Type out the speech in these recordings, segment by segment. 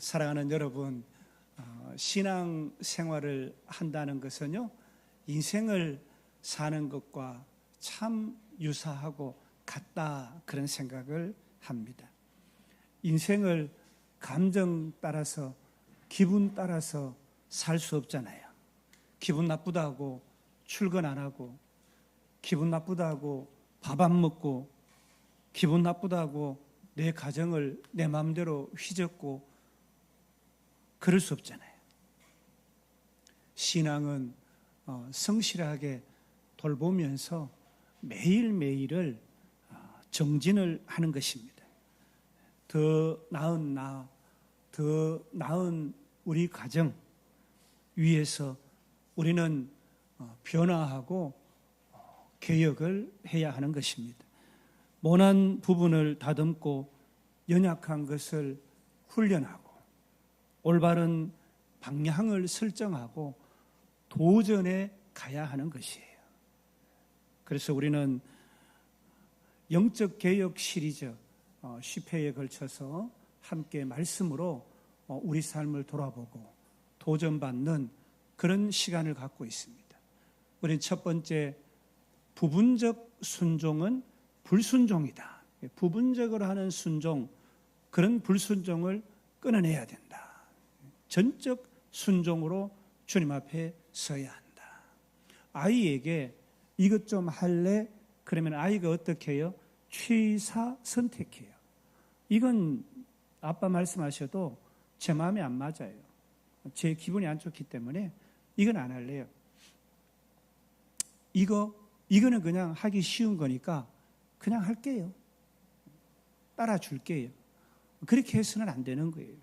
사랑하는 여러분, 어, 신앙 생활을 한다는 것은요, 인생을 사는 것과 참 유사하고 같다 그런 생각을 합니다. 인생을 감정 따라서 기분 따라서 살 수 없잖아요. 기분 나쁘다고 출근 안 하고 기분 나쁘다고 밥 안 먹고 기분 나쁘다고 내 가정을 내 마음대로 휘젓고 그럴 수 없잖아요. 신앙은 어, 성실하게 돌보면서 매일매일을 어, 정진을 하는 것입니다. 더 나은 나, 더 나은 우리 가정 위해서 우리는 어, 변화하고 개혁을 해야 하는 것입니다. 모난 부분을 다듬고 연약한 것을 훈련하고 올바른 방향을 설정하고 도전에 가야 하는 것이에요. 그래서 우리는 영적 개혁 시리즈 10회에 걸쳐서 함께 말씀으로 어, 우리 삶을 돌아보고 도전받는 그런 시간을 갖고 있습니다. 우리는 첫 번째 부분적 순종은 불순종이다. 부분적으로 하는 순종, 그런 불순종을 끊어내야 된다. 전적 순종으로 주님 앞에 서야 한다. 아이에게 이것 좀 할래? 그러면 아이가 어떻게 해요? 취사 선택해요. 이건 아빠 말씀하셔도 제 마음에 안 맞아요. 제 기분이 안 좋기 때문에 이건 안 할래요. 이거, 이거는 그냥 하기 쉬운 거니까 그냥 할게요. 따라줄게요. 그렇게 해서는 안 되는 거예요.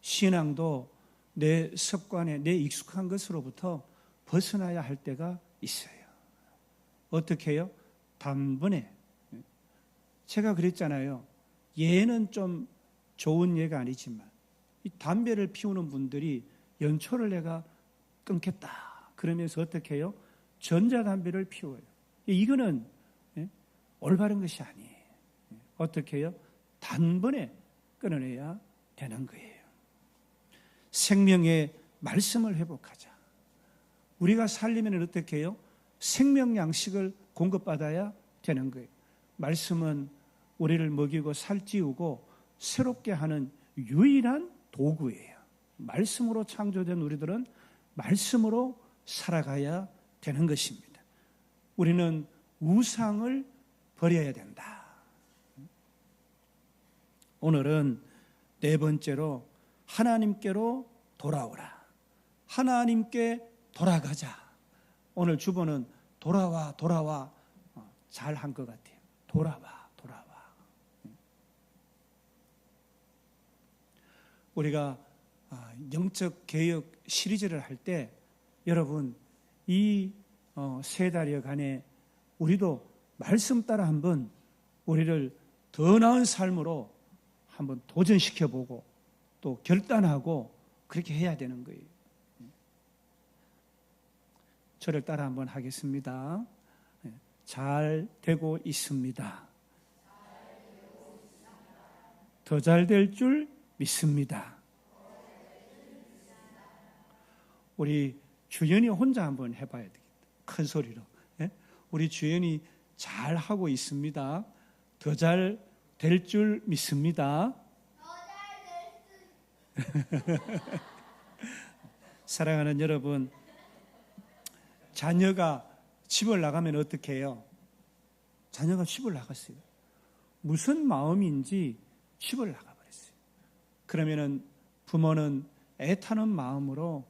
신앙도 내 습관에, 내 익숙한 것으로부터 벗어나야 할 때가 있어요. 어떻게 해요? 단번에. 제가 그랬잖아요. 얘는 좀 좋은 예가 아니지만, 이 담배를 피우는 분들이 연초를 내가 끊겠다. 그러면서 어떻게 해요? 전자담배를 피워요. 이거는 올바른 것이 아니에요. 어떻게 해요? 단번에 끊어내야 되는 거예요. 생명의 말씀을 회복하자. 우리가 살리면 어떻게 해요? 생명 양식을 공급받아야 되는 거예요. 말씀은 우리를 먹이고 살찌우고 새롭게 하는 유일한 도구예요. 말씀으로 창조된 우리들은 말씀으로 살아가야 되는 것입니다. 우리는 우상을 버려야 된다. 오늘은 네 번째로 하나님께로 돌아오라. 하나님께 돌아가자. 오늘 주보는 돌아와, 돌아와. 어, 잘한 것 같아요. 돌아와, 돌아와. 우리가 아, 영적 개혁 시리즈를 할 때 여러분 이세 어, 달여간에 우리도 말씀 따라 한번 우리를 더 나은 삶으로 한번 도전시켜 보고 또 결단하고 그렇게 해야 되는 거예요. 저를 따라 한번 하겠습니다. 잘 되고 있습니다. 더 잘 될 줄 믿습니다. 우리 주연이 혼자 한번 해봐야 되겠다. 큰 소리로. 우리 주연이 잘 하고 있습니다. 더 잘 될 줄 믿습니다. 사랑하는 여러분, 자녀가 집을 나가면 어떻게 해요? 자녀가 집을 나갔어요. 무슨 마음인지 집을 나가버렸어요. 그러면은 부모는 애타는 마음으로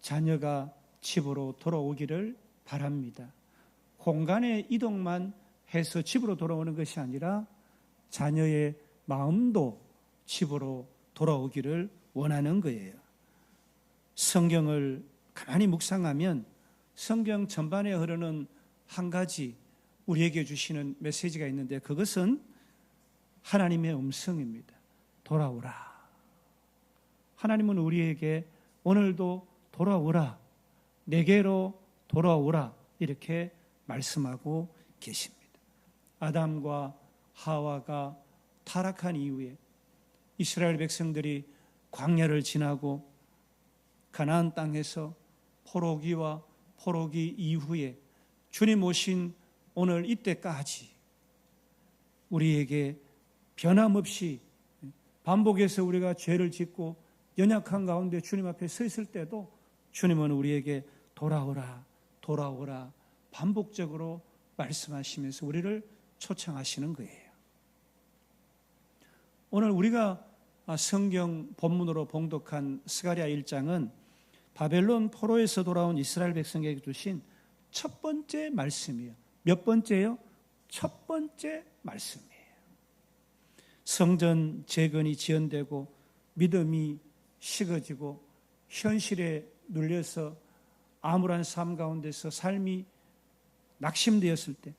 자녀가 집으로 돌아오기를 바랍니다. 공간의 이동만 해서 집으로 돌아오는 것이 아니라 자녀의 마음도 집으로 돌아오기를 원하는 거예요. 성경을 가만히 묵상하면 성경 전반에 흐르는 한 가지 우리에게 주시는 메시지가 있는데 그것은 하나님의 음성입니다. 돌아오라. 하나님은 우리에게 오늘도 돌아오라. 내게로 돌아오라. 이렇게 말씀하고 계십니다. 아담과 하와가 타락한 이후에 이스라엘 백성들이 광야를 지나고 가나안 땅에서 포로기와 포로기 이후에 주님 오신 오늘 이때까지 우리에게 변함없이 반복해서 우리가 죄를 짓고 연약한 가운데 주님 앞에 서 있을 때도 주님은 우리에게 돌아오라, 돌아오라 반복적으로 말씀하시면서 우리를 초청하시는 거예요. 오늘 우리가 성경 본문으로 봉독한 스가랴 1장은 바벨론 포로에서 돌아온 이스라엘 백성에게 주신 첫 번째 말씀이에요. 몇 번째요? 첫 번째 말씀이에요. 성전 재건이 지연되고 믿음이 식어지고 현실에 눌려서 암울한 삶 가운데서 삶이 낙심되었을 때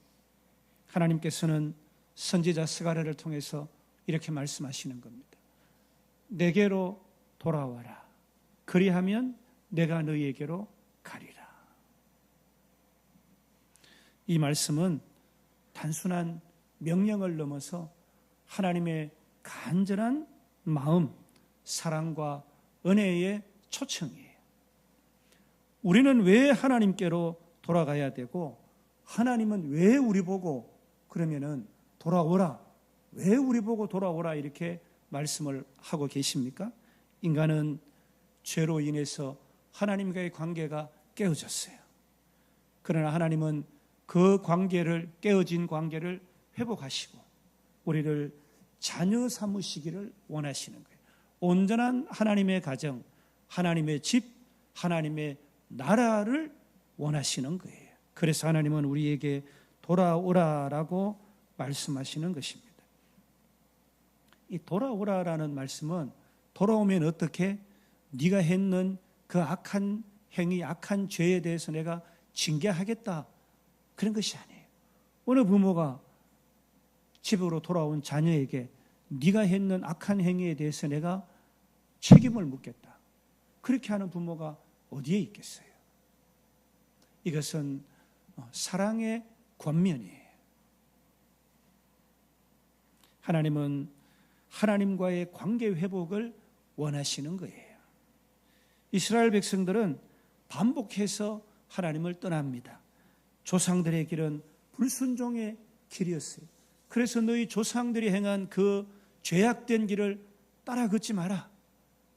하나님께서는 선지자 스가랴를 통해서 이렇게 말씀하시는 겁니다. 내게로 돌아와라. 그리하면 내가 너희에게로 가리라. 이 말씀은 단순한 명령을 넘어서 하나님의 간절한 마음, 사랑과 은혜의 초청이에요. 우리는 왜 하나님께로 돌아가야 되고 하나님은 왜 우리 보고 그러면은 돌아오라. 왜 우리 보고 돌아오라 이렇게 말씀을 하고 계십니까? 인간은 죄로 인해서 하나님과의 관계가 깨어졌어요. 그러나 하나님은 그 관계를 깨어진 관계를 회복하시고 우리를 자녀 삼으시기를 원하시는 거예요. 온전한 하나님의 가정, 하나님의 집, 하나님의 나라를 원하시는 거예요. 그래서 하나님은 우리에게 돌아오라라고 말씀하시는 것입니다. 이 돌아오라라는 말씀은 돌아오면 어떻게 네가 했는 그 악한 행위, 악한 죄에 대해서 내가 징계하겠다 그런 것이 아니에요. 어느 부모가 집으로 돌아온 자녀에게 네가 했는 악한 행위에 대해서 내가 책임을 묻겠다. 그렇게 하는 부모가 어디에 있겠어요? 이것은 사랑의 권면이에요. 하나님은 하나님과의 관계 회복을 원하시는 거예요. 이스라엘 백성들은 반복해서 하나님을 떠납니다. 조상들의 길은 불순종의 길이었어요. 그래서 너희 조상들이 행한 그 죄악된 길을 따라 걷지 마라.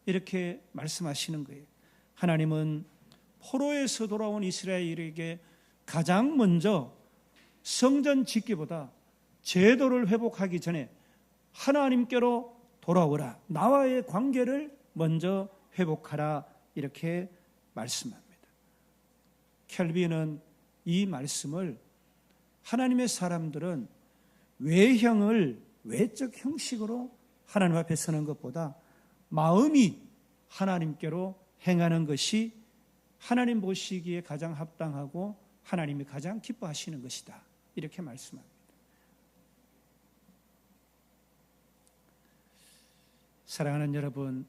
이렇게 말씀하시는 거예요. 하나님은 포로에서 돌아온 이스라엘에게 가장 먼저 성전 짓기보다 제도를 회복하기 전에 하나님께로 돌아오라. 나와의 관계를 먼저 회복하라. 이렇게 말씀합니다. 켈빈은 이 말씀을 하나님의 사람들은 외형을 외적 형식으로 하나님 앞에 서는 것보다 마음이 하나님께로 행하는 것이 하나님 보시기에 가장 합당하고 하나님이 가장 기뻐하시는 것이다. 이렇게 말씀합니다. 사랑하는 여러분,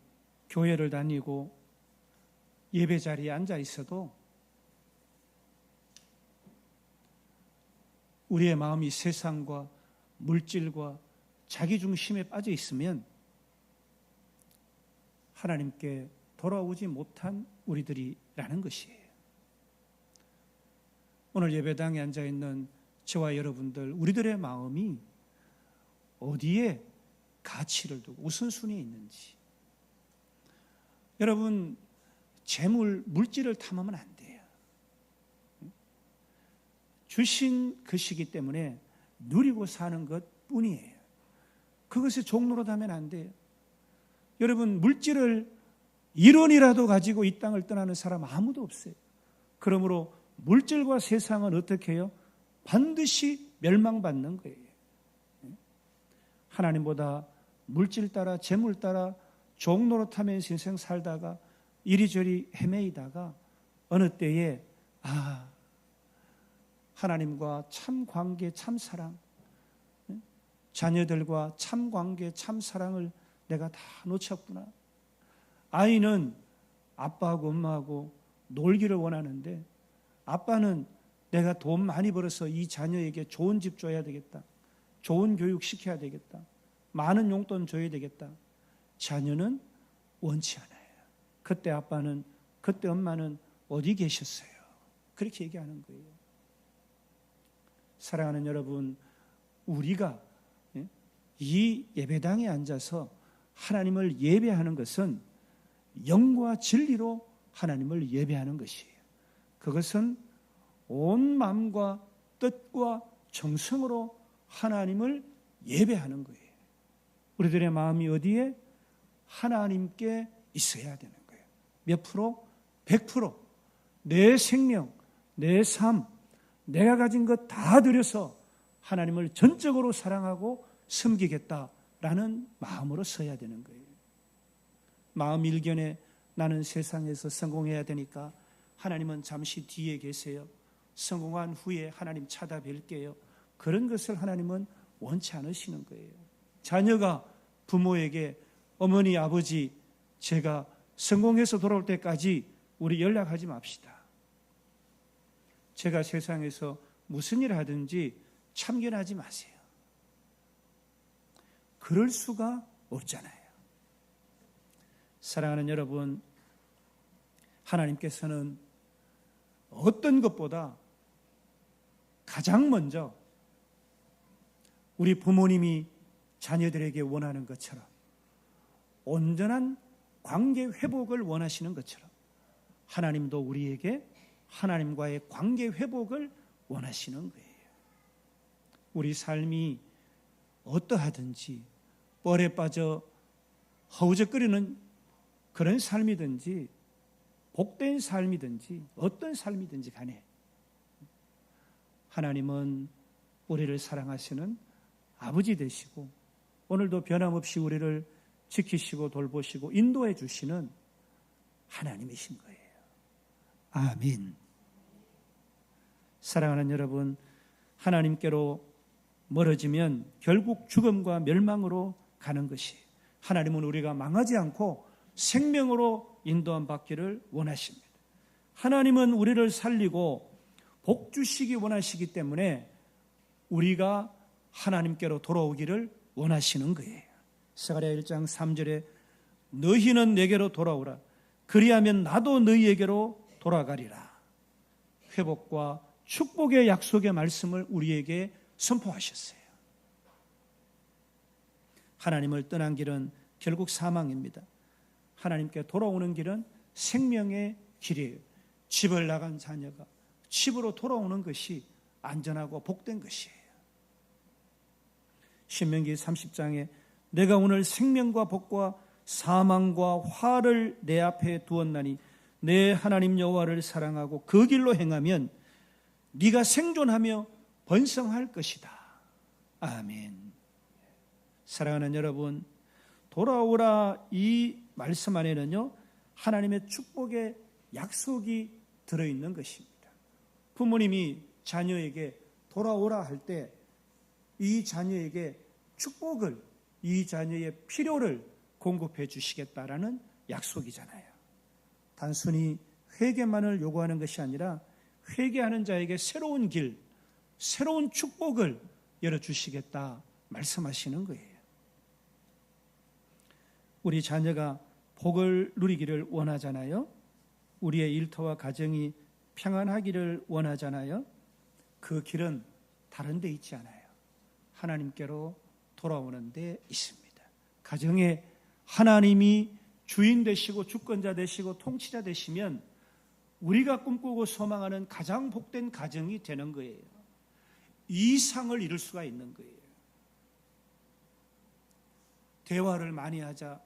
교회를 다니고 예배 자리에 앉아 있어도 우리의 마음이 세상과 물질과 자기 중심에 빠져 있으면 하나님께 돌아오지 못한 우리들이라는 것이에요. 오늘 예배당에 앉아 있는 저와 여러분들, 우리들의 마음이 어디에 가치를 두고 우선순위에 있는지. 여러분, 재물, 물질을 탐하면 안 돼요. 주신 것이기 때문에 누리고 사는 것 뿐이에요. 그것에 종로로 하면 안 돼요. 여러분, 물질을 1원이라도 가지고 이 땅을 떠나는 사람 아무도 없어요. 그러므로 물질과 세상은 어떻게 해요? 반드시 멸망받는 거예요. 하나님보다 물질 따라 재물 따라 종로로 타면서 인생 살다가 이리저리 헤매이다가 어느 때에 아 하나님과 참 관계 참 사랑 자녀들과 참 관계 참 사랑을 내가 다 놓쳤구나 아이는 아빠하고 엄마하고 놀기를 원하는데 아빠는 내가 돈 많이 벌어서 이 자녀에게 좋은 집 줘야 되겠다. 좋은 교육 시켜야 되겠다. 많은 용돈 줘야 되겠다. 자녀는 원치 않아요. 그때 아빠는, 그때 엄마는 어디 계셨어요? 그렇게 얘기하는 거예요. 사랑하는 여러분, 우리가 예, 이 예배당에 앉아서 하나님을 예배하는 것은 영과 진리로 하나님을 예배하는 것이에요. 그것은 온 마음과 뜻과 정성으로 하나님을 예배하는 거예요. 우리들의 마음이 어디에 하나님께 있어야 되는 거예요. 몇 프로? 100%. 내 생명, 내 삶, 내가 가진 것 다 들여서 하나님을 전적으로 사랑하고 섬기겠다라는 마음으로 서야 되는 거예요. 마음 일견에 나는 세상에서 성공해야 되니까 하나님은 잠시 뒤에 계세요. 성공한 후에 하나님 찾아뵐게요. 그런 것을 하나님은 원치 않으시는 거예요. 자녀가 부모에게 어머니, 아버지, 제가 성공해서 돌아올 때까지 우리 연락하지 맙시다. 제가 세상에서 무슨 일 하든지 참견하지 마세요. 그럴 수가 없잖아요. 사랑하는 여러분, 하나님께서는 어떤 것보다 가장 먼저 우리 부모님이 자녀들에게 원하는 것처럼 온전한 관계 회복을 원하시는 것처럼 하나님도 우리에게 하나님과의 관계 회복을 원하시는 거예요. 우리 삶이 어떠하든지 뻘에 빠져 허우적거리는 그런 삶이든지 복된 삶이든지 어떤 삶이든지 간에 하나님은 우리를 사랑하시는 아버지 되시고 오늘도 변함없이 우리를 지키시고 돌보시고 인도해 주시는 하나님이신 거예요. 아멘. 사랑하는 여러분, 하나님께로 멀어지면 결국 죽음과 멸망으로 가는 것이 하나님은 우리가 망하지 않고 생명으로 인도함 받기를 원하십니다. 하나님은 우리를 살리고 복 주시기 원하시기 때문에 우리가 하나님께로 돌아오기를 원하시는 거예요. 스가랴 1장 3절에 너희는 내게로 돌아오라. 그리하면 나도 너희에게로 돌아가리라. 회복과 축복의 약속의 말씀을 우리에게 선포하셨어요. 하나님을 떠난 길은 결국 사망입니다. 하나님께 돌아오는 길은 생명의 길이에요. 집을 나간 자녀가 집으로 돌아오는 것이 안전하고 복된 것이에요. 신명기 30장에 내가 오늘 생명과 복과 사망과 화를 내 앞에 두었나니 내 하나님 여호와를 사랑하고 그 길로 행하면 네가 생존하며 번성할 것이다. 아멘. 사랑하는 여러분, 돌아오라 이 말씀 안에는요, 하나님의 축복의 약속이 들어 있는 것입니다. 부모님이 자녀에게 돌아오라 할 때 이 자녀에게 축복을, 이 자녀의 필요를 공급해 주시겠다라는 약속이잖아요. 단순히 회개만을 요구하는 것이 아니라 회개하는 자에게 새로운 길, 새로운 축복을 열어주시겠다 말씀하시는 거예요. 우리 자녀가 복을 누리기를 원하잖아요. 우리의 일터와 가정이 평안하기를 원하잖아요. 그 길은 다른 데 있지 않아요. 하나님께로 돌아오는 데 있습니다. 가정에 하나님이 주인 되시고 주권자 되시고 통치자 되시면 우리가 꿈꾸고 소망하는 가장 복된 가정이 되는 거예요. 이상을 이룰 수가 있는 거예요. 대화를 많이 하자.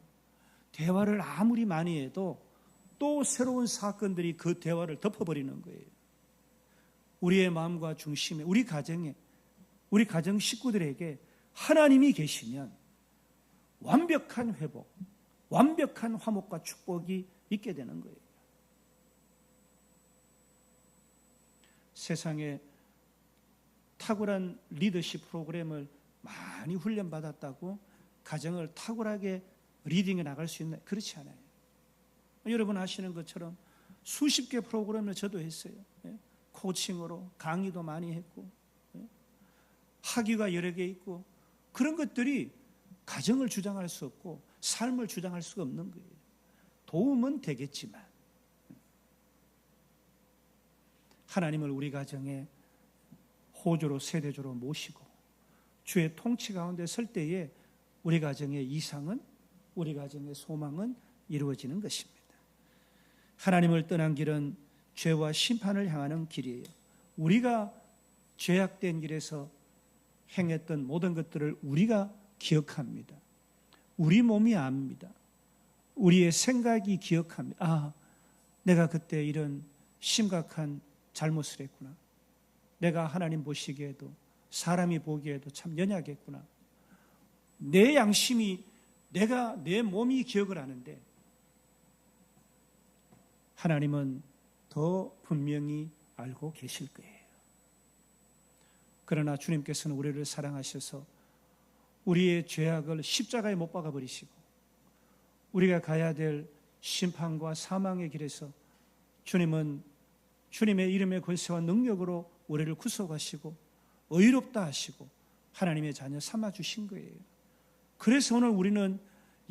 대화를 아무리 많이 해도 또 새로운 사건들이 그 대화를 덮어버리는 거예요. 우리의 마음과 중심에, 우리 가정에, 우리 가정 식구들에게 하나님이 계시면 완벽한 회복, 완벽한 화목과 축복이 있게 되는 거예요. 세상에 탁월한 리더십 프로그램을 많이 훈련받았다고 가정을 탁월하게 리딩해 나갈 수 있나? 그렇지 않아요. 여러분 아시는 것처럼 수십 개 프로그램을 저도 했어요. 예? 코칭으로 강의도 많이 했고 예? 학위가 여러 개 있고 그런 것들이 가정을 주장할 수 없고 삶을 주장할 수가 없는 거예요. 도움은 되겠지만 하나님을 우리 가정에 호조로 세대조로 모시고 주의 통치 가운데 설 때에 우리 가정의 이상은 우리 가정의 소망은 이루어지는 것입니다. 하나님을 떠난 길은 죄와 심판을 향하는 길이에요. 우리가 죄악된 길에서 행했던 모든 것들을 우리가 기억합니다. 우리 몸이 압니다. 우리의 생각이 기억합니다. 아, 내가 그때 이런 심각한 잘못을 했구나. 내가 하나님 보시기에도 사람이 보기에도 참 연약했구나. 내 양심이 내가 내 몸이 기억을 하는데 하나님은 더 분명히 알고 계실 거예요. 그러나 주님께서는 우리를 사랑하셔서 우리의 죄악을 십자가에 못 박아 버리시고 우리가 가야 될 심판과 사망의 길에서 주님은 주님의 이름의 권세와 능력으로 우리를 구속하시고 의롭다 하시고 하나님의 자녀 삼아 주신 거예요. 그래서 오늘 우리는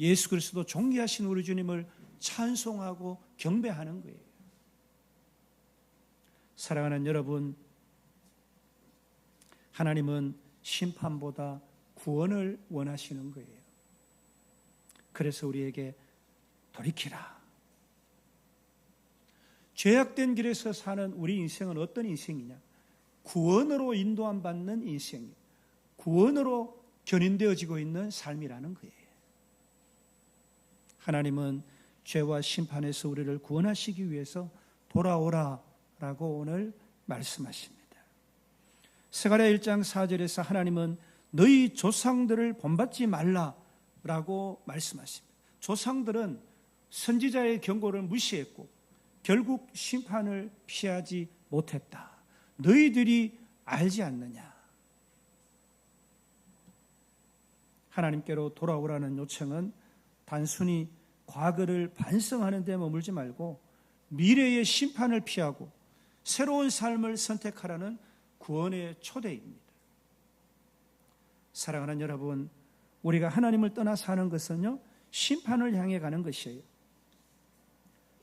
예수 그리스도 존귀하신 우리 주님을 찬송하고 경배하는 거예요. 사랑하는 여러분, 하나님은 심판보다 구원을 원하시는 거예요. 그래서 우리에게 돌이키라. 죄악된 길에서 사는 우리 인생은 어떤 인생이냐? 구원으로 인도함 받는 인생이에요. 구원으로 견인되어지고 있는 삶이라는 거예요. 하나님은 죄와 심판에서 우리를 구원하시기 위해서 돌아오라라고 오늘 말씀하십니다. 세가랴 1장 4절에서 하나님은 너희 조상들을 본받지 말라라고 말씀하십니다. 조상들은 선지자의 경고를 무시했고 결국 심판을 피하지 못했다. 너희들이 알지 않느냐? 하나님께로 돌아오라는 요청은 단순히 과거를 반성하는 데 머물지 말고 미래의 심판을 피하고 새로운 삶을 선택하라는 구원의 초대입니다. 사랑하는 여러분, 우리가 하나님을 떠나 사는 것은요, 심판을 향해 가는 것이에요.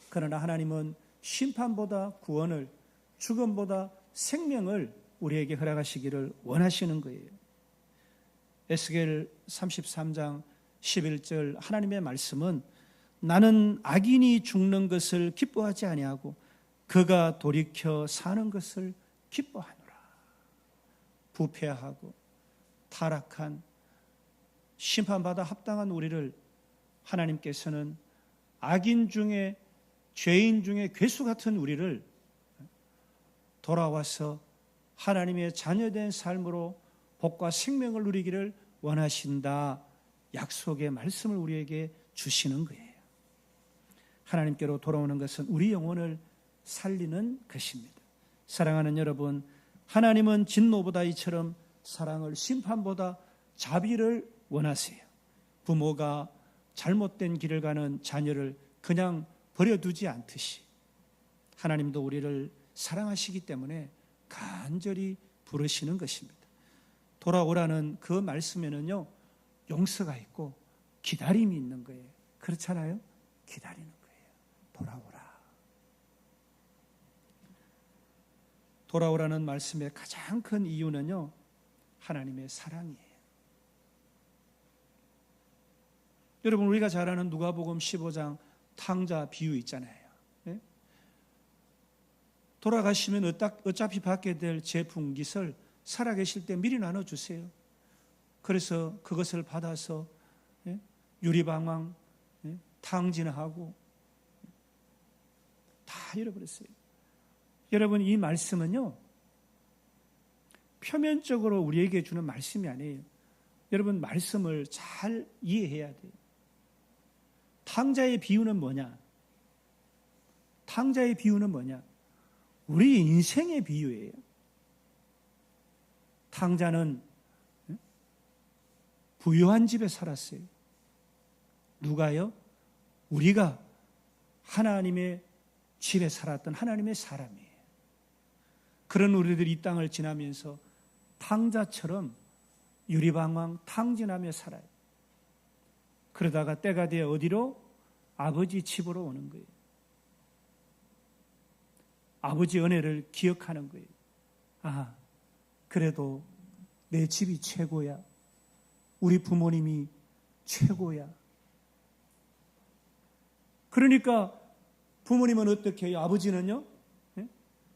그러나 하나님은 심판보다 구원을, 죽음보다 생명을 우리에게 허락하시기를 원하시는 거예요. 에스겔 33장 11절 하나님의 말씀은 나는 악인이 죽는 것을 기뻐하지 아니하고 그가 돌이켜 사는 것을 기뻐하노라. 부패하고 타락한 심판받아 합당한 우리를 하나님께서는 악인 중에 죄인 중에 괴수 같은 우리를 돌아와서 하나님의 자녀된 삶으로 복과 생명을 누리기를 원하신다. 약속의 말씀을 우리에게 주시는 거예요. 하나님께로 돌아오는 것은 우리 영혼을 살리는 것입니다. 사랑하는 여러분, 하나님은 진노보다 이처럼 사랑을 심판보다 자비를 원하세요. 부모가 잘못된 길을 가는 자녀를 그냥 버려두지 않듯이 하나님도 우리를 사랑하시기 때문에 간절히 부르시는 것입니다. 돌아오라는 그 말씀에는요, 용서가 있고 기다림이 있는 거예요. 그렇잖아요? 기다리는 거예요. 돌아오라. 돌아오라는 말씀의 가장 큰 이유는요, 하나님의 사랑이에요. 여러분, 우리가 잘 아는 누가복음 15장 탕자 비유 있잖아요. 돌아가시면 어차피 받게 될 제품깃을 살아계실 때 미리 나눠주세요. 그래서 그것을 받아서 예? 유리방황, 예? 탕진하고 다 잃어버렸어요. 여러분 이 말씀은요 표면적으로 우리에게 주는 말씀이 아니에요. 여러분 말씀을 잘 이해해야 돼요. 탕자의 비유는 뭐냐? 탕자의 비유는 뭐냐? 우리 인생의 비유예요. 탕자는 부유한 집에 살았어요. 누가요? 우리가 하나님의 집에 살았던 하나님의 사람이에요. 그런 우리들이 이 땅을 지나면서 탕자처럼 유리방황 탕진하며 살아요. 그러다가 때가 되어 어디로? 아버지 집으로 오는 거예요. 아버지 은혜를 기억하는 거예요. 아, 그래도 내 집이 최고야. 우리 부모님이 최고야. 그러니까 부모님은 어떻게 해요? 아버지는요?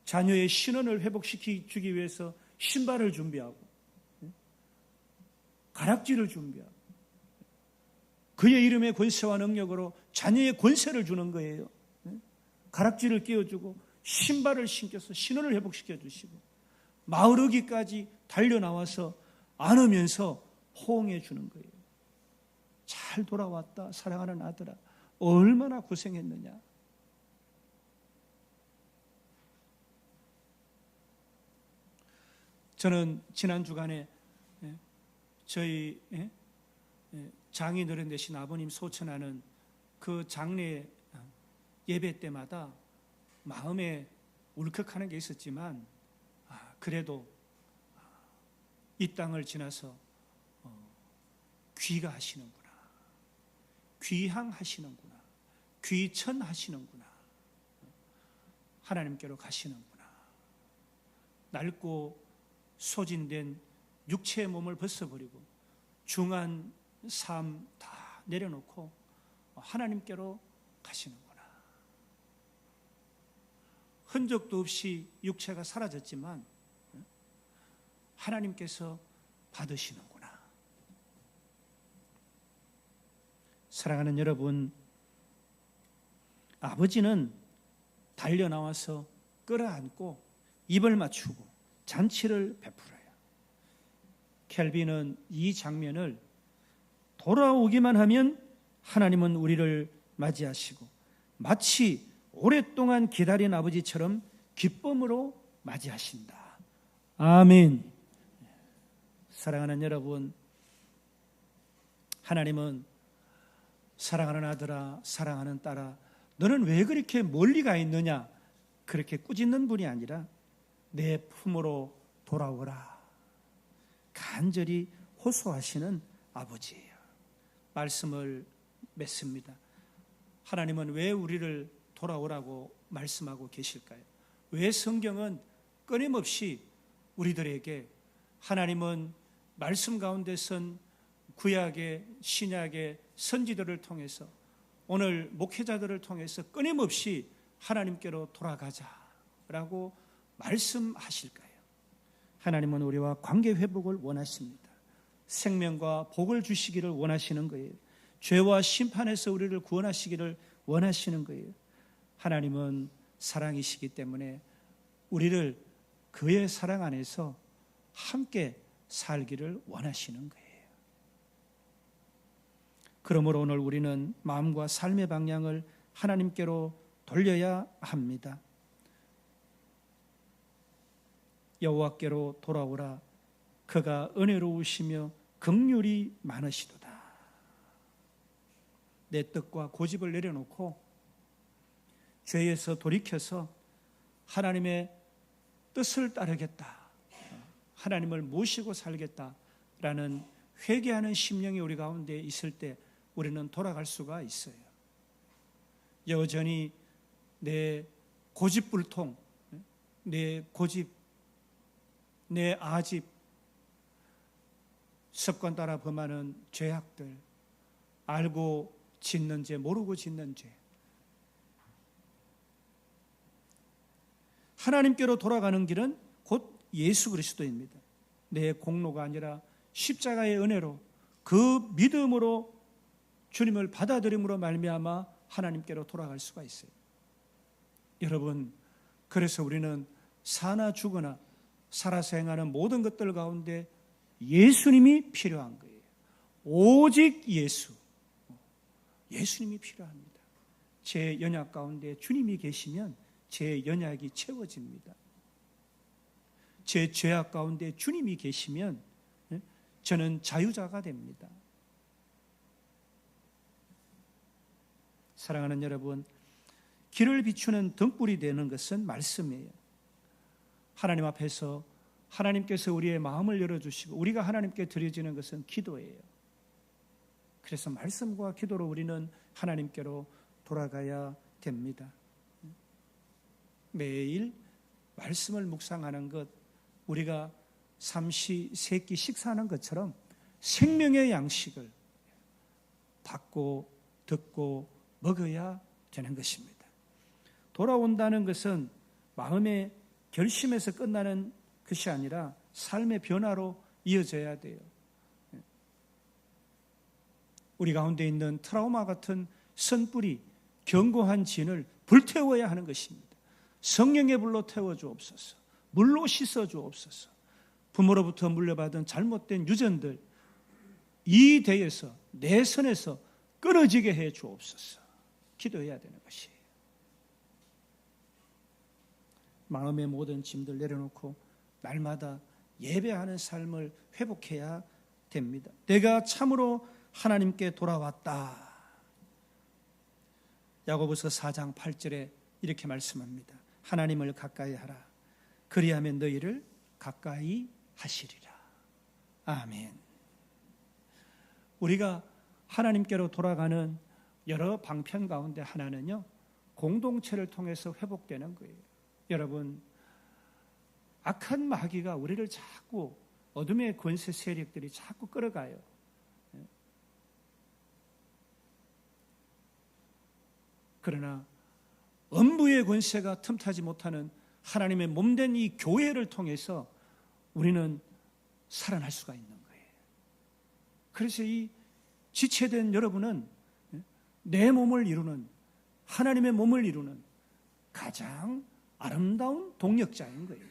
예? 자녀의 신원을 회복시키기 위해서 신발을 준비하고, 예? 가락지를 준비하고, 그의 이름의 권세와 능력으로 자녀의 권세를 주는 거예요. 예? 가락지를 끼워주고, 신발을 신겨서 신원을 회복시켜 주시고, 마을어기까지 달려 나와서 안으면서 호응해 주는 거예요. 잘 돌아왔다, 사랑하는 아들아. 얼마나 고생했느냐. 저는 지난 주간에 예, 저희 예, 예, 장인어른 되신 아버님 소천하는 그 장례 예배 때마다 마음에 울컥하는 게 있었지만 아, 그래도 이 땅을 지나서 어, 귀가하시는구나, 귀향하시는구나, 귀천하시는구나, 하나님께로 가시는구나. 낡고 소진된 육체의 몸을 벗어버리고 중한 삶 다 내려놓고 하나님께로 가시는구나. 흔적도 없이 육체가 사라졌지만 하나님께서 받으시는구나. 사랑하는 여러분, 아버지는 달려 나와서 끌어안고 입을 맞추고 잔치를 베풀어요. 켈빈은 이 장면을 돌아오기만 하면 하나님은 우리를 맞이하시고 마치 오랫동안 기다린 아버지처럼 기쁨으로 맞이하신다. 아멘. 사랑하는 여러분, 하나님은 사랑하는 아들아, 사랑하는 딸아, 너는 왜 그렇게 멀리 가 있느냐? 그렇게 꾸짖는 분이 아니라 내 품으로 돌아오라. 간절히 호소하시는 아버지예요. 말씀을 맺습니다. 하나님은 왜 우리를 돌아오라고 말씀하고 계실까요? 왜 성경은 끊임없이 우리들에게 하나님은 말씀 가운데 선 구약의 신약의 선지들을 통해서 오늘 목회자들을 통해서 끊임없이 하나님께로 돌아가자라고 말씀하실까요? 하나님은 우리와 관계 회복을 원하십니다. 생명과 복을 주시기를 원하시는 거예요. 죄와 심판에서 우리를 구원하시기를 원하시는 거예요. 하나님은 사랑이시기 때문에 우리를 그의 사랑 안에서 함께 살기를 원하시는 거예요. 그러므로 오늘 우리는 마음과 삶의 방향을 하나님께로 돌려야 합니다. 여호와께로 돌아오라 그가 은혜로우시며 긍휼이 많으시도다. 내 뜻과 고집을 내려놓고 죄에서 돌이켜서 하나님의 뜻을 따르겠다. 하나님을 모시고 살겠다라는 회개하는 심령이 우리 가운데 있을 때 우리는 돌아갈 수가 있어요. 여전히 내 고집불통, 내 고집, 내 아집, 습관 따라 범하는 죄악들, 알고 짓는 죄, 모르고 짓는 죄. 하나님께로 돌아가는 길은 곧 예수 그리스도입니다. 내 공로가 아니라 십자가의 은혜로 그 믿음으로 주님을 받아들임으로 말미암아 하나님께로 돌아갈 수가 있어요. 여러분, 그래서 우리는 사나 죽거나 살아서 행하는 모든 것들 가운데 예수님이 필요한 거예요. 오직 예수. 예수님이 필요합니다. 제 연약 가운데 주님이 계시면 제 연약이 채워집니다. 제 죄악 가운데 주님이 계시면 예, 저는 자유자가 됩니다. 사랑하는 여러분, 길을 비추는 등불이 되는 것은 말씀이에요. 하나님 앞에서 하나님께서 우리의 마음을 열어주시고 우리가 하나님께 드려지는 것은 기도예요. 그래서 말씀과 기도로 우리는 하나님께로 돌아가야 됩니다. 매일 말씀을 묵상하는 것, 우리가 삼시 세끼 식사하는 것처럼 생명의 양식을 받고 듣고 먹어야 되는 것입니다. 돌아온다는 것은 마음의 결심에서 끝나는 것이 아니라 삶의 변화로 이어져야 돼요. 우리 가운데 있는 트라우마 같은 선뿌리, 견고한 진을 불태워야 하는 것입니다. 성령의 불로 태워 주옵소서. 물로 씻어 주옵소서. 부모로부터 물려받은 잘못된 유전들 이 대에서 내 선에서 끊어지게 해 주옵소서. 기도해야 되는 것이에요. 마음의 모든 짐들 내려놓고 날마다 예배하는 삶을 회복해야 됩니다. 내가 참으로 하나님께 돌아왔다. 야고보서 4장 8절에 이렇게 말씀합니다. 하나님을 가까이 하라. 그리하면 너희를 가까이 하시리라. 아멘. 우리가 하나님께로 돌아가는 여러 방편 가운데 하나는요, 공동체를 통해서 회복되는 거예요. 여러분, 악한 마귀가 우리를 자꾸 어둠의 권세 세력들이 자꾸 끌어가요. 그러나 음부의 권세가 틈타지 못하는 하나님의 몸된 이 교회를 통해서 우리는 살아날 수가 있는 거예요. 그래서 이 지체된 여러분은 내 몸을 이루는 하나님의 몸을 이루는 가장 아름다운 동력자인 거예요.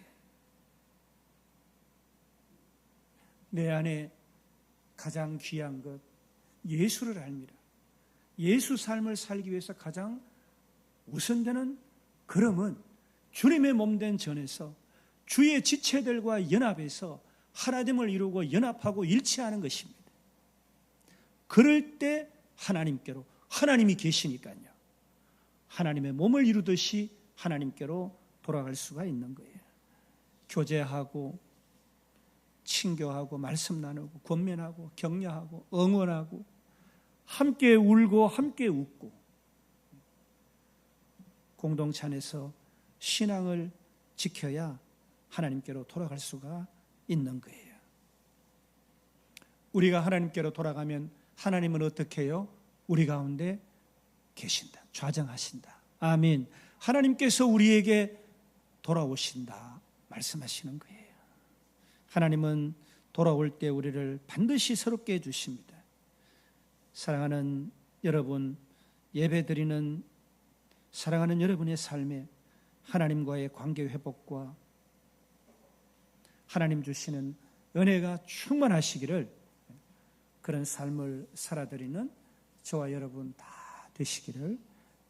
내 안에 가장 귀한 것 예수를 알미라. 예수 삶을 살기 위해서 가장 우선되는 걸음은 주님의 몸된 전에서 주의 지체들과 연합해서 하나님을 이루고 연합하고 일치하는 것입니다. 그럴 때 하나님께로 하나님이 계시니까요. 하나님의 몸을 이루듯이 하나님께로 돌아갈 수가 있는 거예요. 교제하고 친교하고 말씀 나누고 권면하고 격려하고 응원하고 함께 울고 함께 웃고 공동체 안에서 신앙을 지켜야 하나님께로 돌아갈 수가 있는 거예요. 우리가 하나님께로 돌아가면 하나님은 어떻게 해요? 우리 가운데 계신다. 좌정하신다. 아멘. 하나님께서 우리에게 돌아오신다. 말씀하시는 거예요. 하나님은 돌아올 때 우리를 반드시 새롭게 해주십니다. 사랑하는 여러분, 예배 드리는 사랑하는 여러분의 삶에 하나님과의 관계 회복과 하나님 주시는 은혜가 충만하시기를 그런 삶을 살아드리는 저와 여러분 다 되시기를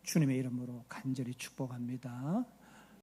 주님의 이름으로 간절히 축복합니다.